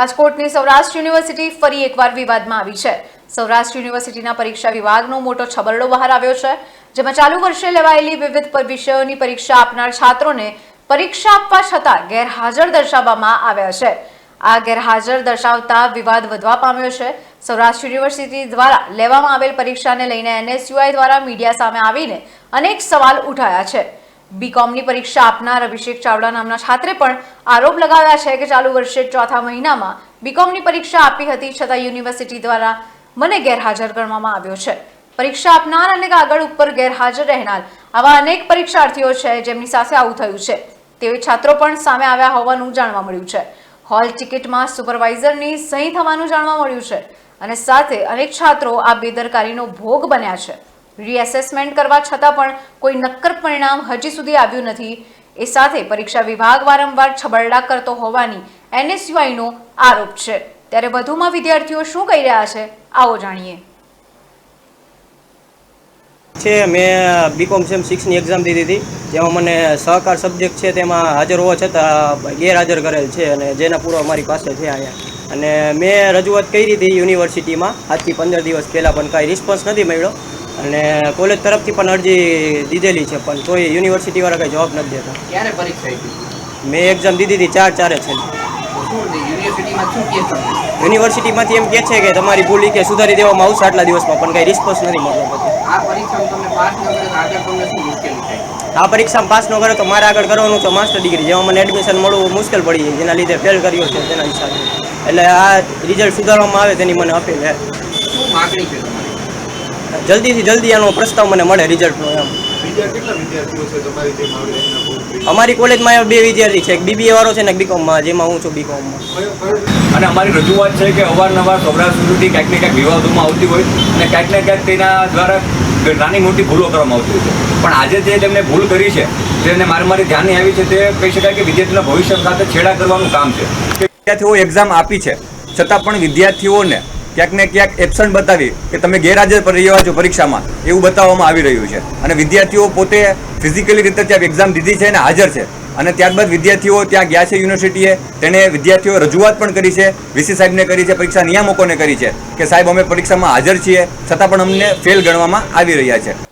રાજકોટની સૌરાષ્ટ્ર યુનિવર્સિટી ફરી એકવાર વિવાદમાં આવી છે. સૌરાષ્ટ્ર યુનિવર્સિટીના પરીક્ષા વિભાગનો મોટો છબરડો બહાર આવ્યો છે, જેમાં ચાલુ વર્ષે લેવાયેલી વિવિધ વિષયોની પરીક્ષા આપનાર છાત્રોને પરીક્ષા આપવા છતાં ગેરહાજર દર્શાવવામાં આવ્યા છે. આ ગેરહાજર દર્શાવતા વિવાદ વધવા પામ્યો છે. સૌરાષ્ટ્ર યુનિવર્સિટી દ્વારા લેવામાં આવેલ પરીક્ષાને લઈને એનએસયુઆઈ દ્વારા મીડિયા સામે આવીને અનેક સવાલ ઉઠાયા છે. બીકોમની પરીક્ષા આપનાર અભિષેક ચાવડા નામના છાત્રે પણ આરોપ લગાવ્યા છે કે ચાલુ વર્ષે ચોથા મહિનામાં બીકોમની પરીક્ષા આપી હતી, છતાં યુનિવર્સિટી દ્વારા મને ગેરહાજર ગણવામાં આવ્યો છે. પરીક્ષા આપનાર અને કાગળ ઉપર ગેરહાજર રહેનાર આવા અનેક પરીક્ષાર્થીઓ છે, જેમની સાથે આવું થયું છે. તેવી છાત્રો પણ સામે આવ્યા હોવાનું જાણવા મળ્યું છે. હોલ ટિકિટમાં સુપરવાઇઝરની સહી થવાનું જાણવા મળ્યું છે અને સાથે અનેક છાત્રો આ બેદરકારીનો ભોગ બન્યા છે. રીએસેસમેન્ટ કરવા છતાં પણ કોઈ નક્કર પરિણામ હજી સુધી આવ્યું નથી. એ સાથે પરીક્ષા વિભાગ વારંવાર છબરડા કરતો હોવાની એનએસયુઆઈનો આરોપ છે. ત્યારે વધુમાં વિદ્યાર્થીઓ શું કહી રહ્યા છે, આવો જાણીએ. છે, મેં બીકોમ સેમ સિક્સની એક્ઝામ દીધી હતી, જેમાં મને સહકાર સબ્જેક્ટ છે તેમાં હાજર હોવા છતાં ગેરહાજર કરેલ છે અને જેના પૂરો અમારી પાસે છે અહીંયા. અને મેં રજૂઆત કરી હતી યુનિવર્સિટીમાં, આજથી પંદર દિવસ પહેલાં પણ કાંઈ રિસ્પોન્સ નથી મળ્યો. અને કોલેજ તરફથી પણ અરજી દીધેલી છે પણ તોય યુનિવર્સિટીવાળા કંઈ જવાબ નથી દેતા. ક્યારે પરીક્ષા આપી મેં એક્ઝામ દીધી હતી ચાર ચારે છે. યુનિવર્સિટીમાંથી એમ કે છે કે તમારી ભૂલી કે સુધારી દેવામાં આવશે આટલા દિવસમાં પણ કંઈ રિસ્પોન્સ નથી મળતો પછી. આ પરીક્ષામાં પાસ ન કરે તો આગળ તમને શું મુશ્કેલી થાય? આ પરીક્ષામાં પાસ ન કરે તો મારે આગળ કરવાનું છે માસ્ટર ડિગ્રી જેમાં મને એડમિશન મળવું મુશ્કેલ પડી જાય જેના લીધે ફેલ કર્યો છે તેના હિસાબે. એટલે આ રિઝલ્ટ સુધારવામાં આવે તેની મને અપીલ છે. શું માગણી છે તમારી? જલ્દીથી જલ્દી આનો પ્રસ્તાવ મને મળે રિઝલ્ટનો એમ. બીજા કેટલા વિદ્યાર્થીઓ છે તમારી જેમ આવી રીતના બહુ પ્રી- અમારી કોલેજમાં બે વિદ્યાર્થી છે એક બીબીએ વાળો છે ને એક બીકોમમાં જેમાં હું છું બીકોમમાં અને અમારી રજૂઆત છે કે અવારનવાર ગભરા સુધી ક્યાંક ને ક્યાંક વિવાદોમાં આવતી હોય અને ક્યાંક ને ક્યાંક તેના દ્વારા નાની મોટી ભૂલો કરવામાં આવતી હોય છે. પણ આજે જે તેમને ભૂલ કરી છે તેને મારે મારી ધ્યાને આવી છે તે કહી શકાય કે વિદ્યાર્થીના ભવિષ્ય સાથે છેડા કરવાનું કામ છે. વિદ્યાર્થીઓ એક્ઝામ આપી છે છતાં પણ વિદ્યાર્થીઓને ક્યાંક ને ક્યાંક એબસન્ટ બતાવી કે તમે ગેરહાજર રહ્યા છો પરીક્ષામાં, એવું બતાવવામાં આવી રહ્યું છે. અને વિદ્યાર્થીઓ પોતે ફિઝિકલી રીતે ત્યાં એક્ઝામ દીધી છે અને હાજર છે. અને ત્યારબાદ વિદ્યાર્થીઓ ત્યાં ગયા છે યુનિવર્સિટીએ, તેને વિદ્યાર્થીઓ રજૂઆત પણ કરી છે, વીસી સાહેબને કરી છે, પરીક્ષા નિયામકોને કરી છે, કે સાહેબ અમે પરીક્ષામાં હાજર છીએ, છતાં પણ અમને ફેલ ગણવામાં આવી રહ્યા છે.